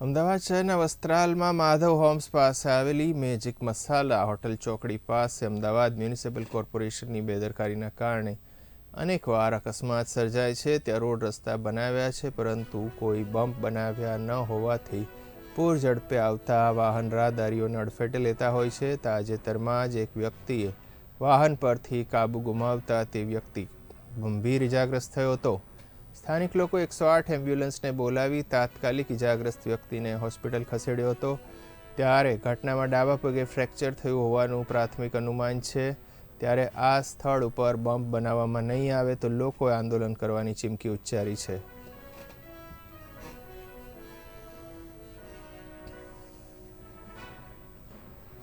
અમદાવાદ શહેરના વસ્ત્રાલમાં માધવ હોમ્સ પાસે આવેલી મેજિક મસાલા હોટલ ચોકડી પાસે અમદાવાદ મ્યુનિસિપલ કોર્પોરેશનની બેદરકારીના કારણે અનેકવાર અકસ્માત સર્જાય છે. ત્યાં રોડ રસ્તા બનાવ્યા છે, પરંતુ કોઈ બમ્પ બનાવ્યા ન હોવાથી પૂર ઝડપે આવતા વાહન રાહદારીઓને અડફેટે લેતા હોય છે. તાજેતરમાં જ એક વ્યક્તિએ વાહન પરથી કાબુ ગુમાવતા તે વ્યક્તિ ગંભીર ઇજાગ્રસ્ત થયો હતો. સ્થાનિક લોકો એકસો આઠ એમ્બ્યુલન્સને બોલાવી તાત્કાલિક ઇજાગ્રસ્ત વ્યક્તિને હોસ્પિટલ ખસેડ્યો હતો. ત્યારે ઘટનામાં ડાબા પગે ફ્રેક્ચર થયું હોવાનું પ્રાથમિક અનુમાન છે. ત્યારે આ સ્થળ ઉપર બમ્પ બનાવવામાં નહીં આવે તો લોકોએ આંદોલન કરવાની ચીમકી ઉચ્ચારી છે.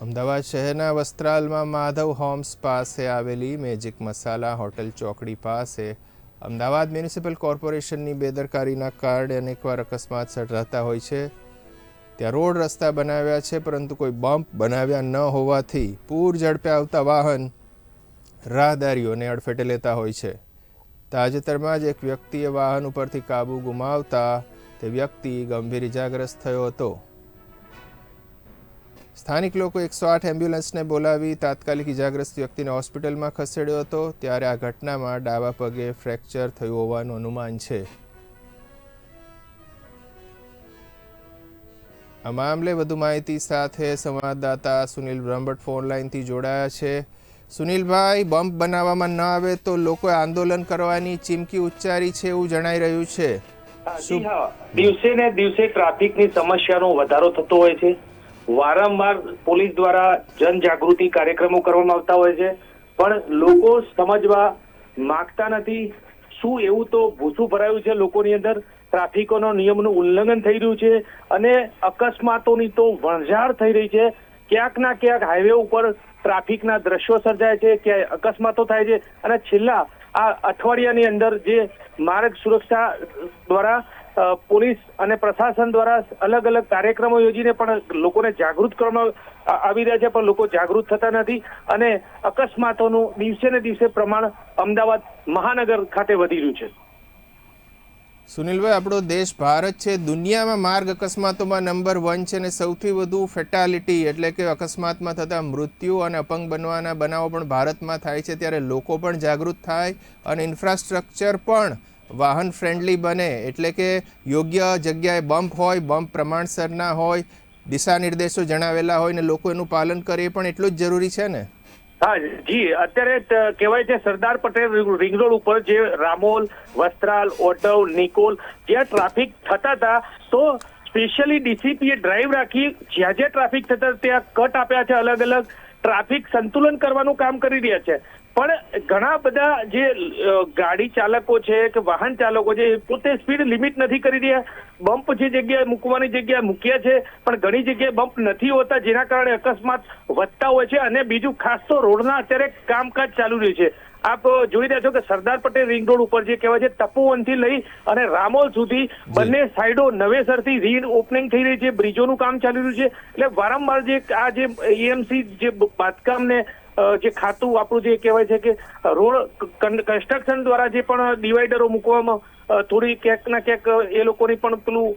અમદાવાદ શહેરના વસ્ત્રાલમાં માધવ હોમ્સ પાસે આવેલી મેજિક મસાલા હોટલ ચોકડી પાસે અમદાવાદ મ્યુનિસિપલ કોર્પોરેશનની બેદરકારીના કારણે અનેકવાર અકસ્માત સર્જાતા હોય છે. ત્યાં રોડ રસ્તા બનાવ્યા છે, પરંતુ કોઈ બમ્પ બનાવ્યા ન હોવાથી પૂર ઝડપે આવતા વાહન રાહદારીઓને અડફેટે લેતા હોય છે. તાજેતરમાં જ એક વ્યક્તિએ વાહન ઉપરથી કાબુ ગુમાવતા તે વ્યક્તિ ગંભીર ઇજાગ્રસ્ત થયો હતો. સ્થાનિક લોકો એકસો આઠ એમ્બ્યુલન્સને બોલાવી તાત્કાલિક ઇજાગ્રસ્ત વ્યક્તિને હોસ્પિટલમાં ખસેડ્યો હતો, ત્યારે આ ઘટનામાં ડાબા પગે ફ્રેક્ચર થયું હોવાનું અનુમાન છે. આ મામલે વધુ માહિતી સાથે સંવાદદાતા સુનિલ બ્રહ્મભટ્ટ ફોન જોડાયા છે. સુનિલભાઈ, બમ્પ બનાવવામાં ન આવે તો લોકોએ આંદોલન કરવાની ચીમકી ઉચ્ચારી છે એવું જણાઈ રહ્યું છે. દિવસે ને દિવસે ટ્રાફિકની સમસ્યાનો વધારો થતો હોય છે. વારંવાર પોલીસ દ્વારા જનજાગૃતિ કાર્યક્રમો કરવામાં આવતા હોય છે. પણ લોકો સમજવા માંગતા નથી. શું એવું તો ભૂસું ભરાયું છે લોકોની અંદર? ટ્રાફિકોનો નિયમનું ઉલ્લંઘન થઈ રહ્યું છે અને અકસ્માતોની તો વણઝાર થઈ રહી છે. ક્યાંક ના ક્યાંક હાઈવે ઉપર ટ્રાફિકના દ્રશ્યો સર્જાય છે, ક્યાંય અકસ્માતો થાય છે. અને છેલ્લા આ અઠવાડિયાની અંદર જે માર્ગ સુરક્ષા દ્વારા પોલીસ અને પ્રશાસન દ્વારા અલગ અલગ કાર્યક્રમો યોજીને પણ લોકોને જાગૃત કરવામાં આવી રહ્યા છે, પણ લોકો જાગૃત થતા નથી અને અકસ્માતોનું દિવસે ને દિવસે પ્રમાણ અમદાવાદ મહાનગર ખાતે વધી રહ્યું છે. સુનિલભાઈ, આપણો દેશ ભારત છે, દુનિયામાં માર્ગ અકસ્માતોમાં નંબર વન છે અને સૌથી વધુ ફેટાલિટી એટલે કે અકસ્માતમાં થતા મૃત્યુ અને અપંગ બનવાના બનાવો પણ ભારતમાં થાય છે, ત્યારે લોકો પણ જાગૃત થાય અને ઇન્ફ્રાસ્ટ્રક્ચર પણ વાહન ફ્રેન્ડલી બને એટલે કે યોગ્ય જગ્યાએ બમ્પ હોય બમ્પ પ્રમાણસરના હોય, દિશા નિર્દેશો જણાવેલા હોય ને લોકો એનું પાલન કરે પણ એટલું જ જરૂરી છે ને? હા, જી. અત્યારે કહેવાય છે, સરદાર પટેલ રિંગ રોડ ઉપર જે રામોલ, વસ્ત્રાલ, ઓટવ, નિકોલ જ્યાં ટ્રાફિક થતા હતા, તો સ્પેશિયલી ડીસીપીએ ડ્રાઈવ રાખી. જ્યાં જ્યાં ટ્રાફિક થતા ત્યાં કટ આપ્યા છે અલગ અલગ ટ્રાફિક સંતુલન કરવાનું કામ કરી રહ્યા છે. પણ ઘણા બધા જે ગાડી ચાલકો છે કે વાહન ચાલકો છે પોતે સ્પીડ લિમિટ નથી કરી રહ્યા. બમ્પ જે જગ્યાએ મૂકવાની જગ્યાએ મૂક્યા છે, પણ ઘણી જગ્યાએ બમ્પ નથી હોતા, જેના કારણે અકસ્માત વધતા હોય છે અને બીજું ખાસ તો રોડના અત્યારે કામકાજ ચાલુ રહ્યું છે. આપ જોઈ રહ્યા છો કે સરદાર પટેલ રિંગ રોડ ઉપર જે કહેવાય છે તપોવનથી લઈ અને રામોલ સુધી બંને સાઈડો નવેસરથી રી ઓપનિંગ થઈ રહી છે બ્રિજોનું કામ ચાલી રહ્યું છે. એટલે વારંવાર જે આ જે એએમસી જે બાંધકામને જે ખાતું આપણું જે કહેવાય છે કે રોડ કન્સ્ટ્રક્શન દ્વારા જે પણ ડિવાઈડરો મૂકવામાં થોડી ક્યાંક ના ક્યાંક એ લોકોની પણ પેલું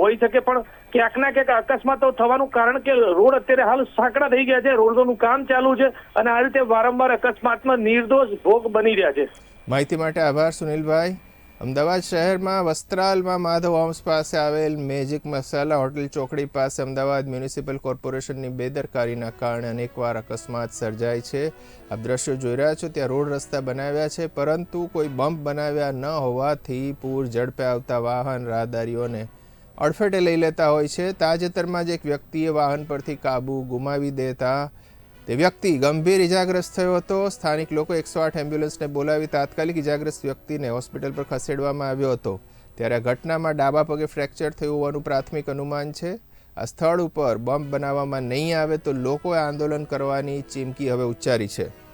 હોઈ શકે. પણ ક્યાંક ના ક્યાંક અકસ્માતો થવાનું કારણ કે રોડ અત્યારે હાલ સાંકડા થઈ ગયા છે, રોડનું કામ ચાલુ છે અને આ રીતે વારંવાર અકસ્માતમાં નિર્દોષ ભોગ બની રહ્યા છે. માહિતી માટે આભાર, સુનિલભાઈ. અમદાવાદ શહેરમાં વસ્ત્રાલમાં માધવ હોમ્સ પાસે આવેલ મેજિક મસાલા હોટલ ચોકડી પાસે અમદાવાદ મ્યુનિસિપલ કોર્પોરેશનની બેદરકારીના કારણે અનેકવાર અકસ્માત સર્જાય છે. આ દ્રશ્યો જોઈ રહ્યા છો, ત્યાં રોડ રસ્તા બનાવ્યા છે, પરંતુ કોઈ બમ્પ બનાવ્યા ન હોવાથી પૂર ઝડપે આવતા વાહન, રાહદારીઓને અડફેટે લઈ લેતા હોય છે. તાજેતરમાં જ એક વ્યક્તિએ વાહન પરથી કાબુ ગુમાવી દેતા તે વ્યક્તિ ગંભીર ઇજાગ્રસ્ત થયો હતો. સ્થાનિક લોકો એકસો આઠ એમ્બ્યુલન્સને બોલાવી તાત્કાલિક ઇજાગ્રસ્ત વ્યક્તિને હોસ્પિટલ પર ખસેડવામાં આવ્યો હતો. ત્યારે આ ઘટનામાં ડાબા પગે ફ્રેક્ચર થયું હોવાનું પ્રાથમિક અનુમાન છે. આ સ્થળ ઉપર બમ્પ બનાવવામાં નહીં આવે તો લોકોએ આંદોલન કરવાની ચીમકી હવે ઉચ્ચારી છે.